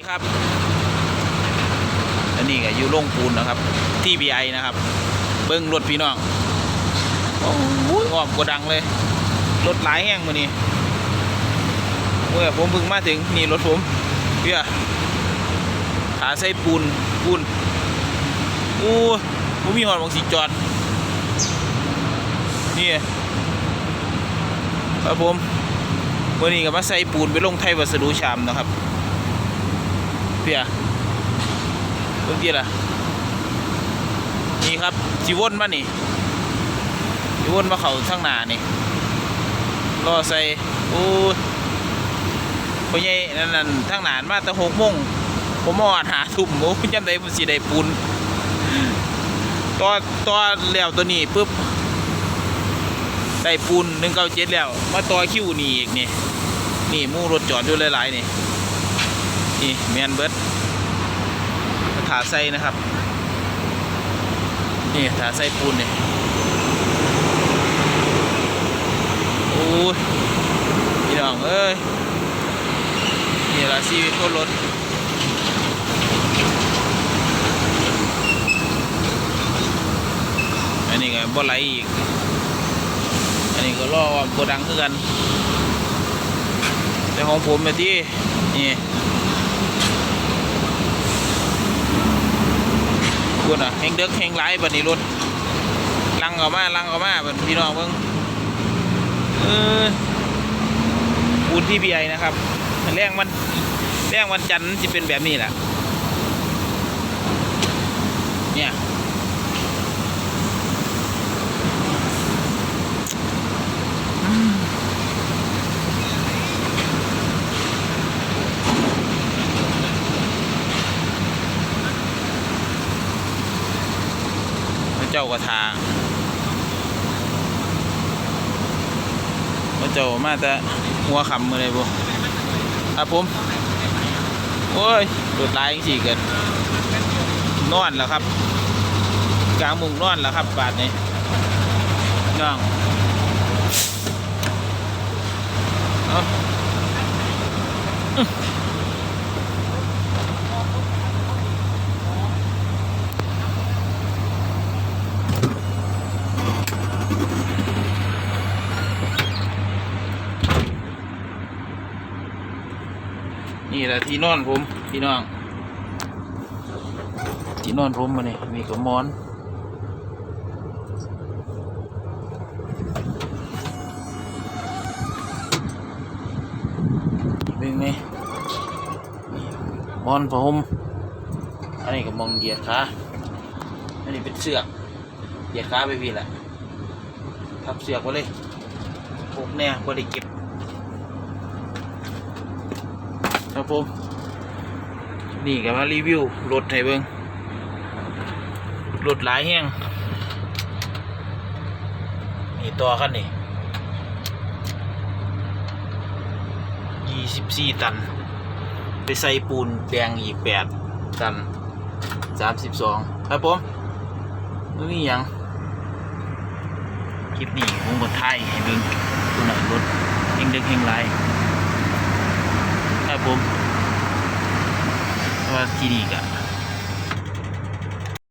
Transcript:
ี่ครับอันนี้ก็อยู่โรงปูนนะครับ TBI นะครับ เบิ้งรถพี่น้องโอ้ยอ้อมกระดังเลย รถหลายแห้งมานี่เมื่อผมเพิ่งมาถึงนี่รถผมเพื่อหาใส่ปูนปูนอู้ผมมีหอดบางสีจอด นี่ครับผมเมื่อนี้ก็มาใส่ปูนไปลงไทยวัสดุชามนะครับ เพียเมื่อกี้ล่ะนี่ครับจีวนมานี่จีวนมาเขาข้างหน้านี่รอใส่โอ้ยพ่อใหญ่นั่นนั่นทางหนานมาแต่หกโมงผมมอดหาทุ่มโอ้ยยังไดมันสีได้ปูนตัวตัวแล้วตัวนี้ปุ๊บได้ปูนหนึ่งเก้าเจ็ดแล้ว มาต่อคิวนี่อีกนี่นี่มู่รถจอดอยู่หลายๆนี่ นี่แมนเบิร์ดถาใส่นะครับ นี่ถาใส่ปูนเนี่ยโอ้ยพี่น้องเอ้ยนี่ละชีวิตคนรถอันนี้ไงบ่ไหลอีก อันนี้ก็รอว่าโกดังคือกัน แต่ของผมเนี่ยที่นี่ คุณอะแหงเด็กแหงไหลบันนี้รถลังออกมาลังออกมาบันพี่น้องเพิ่งเออปูนที่บีไอนะครับแรงมันแรงวันจันทร์จะเป็นแบบนี้แหละเนี่ย เจ้ากระทาพระเจ้ามาแต่หัวคำมาเลยบุครับผมโอ้ยรถลายสี่เกินนอนแล้วครับ กลางมุงนอนแล้วครับ บาทนี้น้องเอา นี่แหละที่นอนผมพี่น้องที่นอนผมมาเนี่ยมีกระมอนเป็นไงมอนผมอันนี้ก็มองเหยียดขาอันนี้เป็นเสือกเหยียดขาไปพี่แหละทับเสือกไว้เลยพกเนี่ยพอได้เก็บ ครับผม นี่ก็มารีวิวรถให้เบิ่งรถหลายแห้งนี่ต่อกันนี่ยี่สิบสี่ตัน ไปใส่ปูนแดงอีกแปดตันสามสิบสองครับผมไม่มีหยังคลิปนี้ผมก็ถ่ายให้เบิ่งตัวหน่อยรถเฮงเด็กเฮงไร ผมว่าที่นี่ก็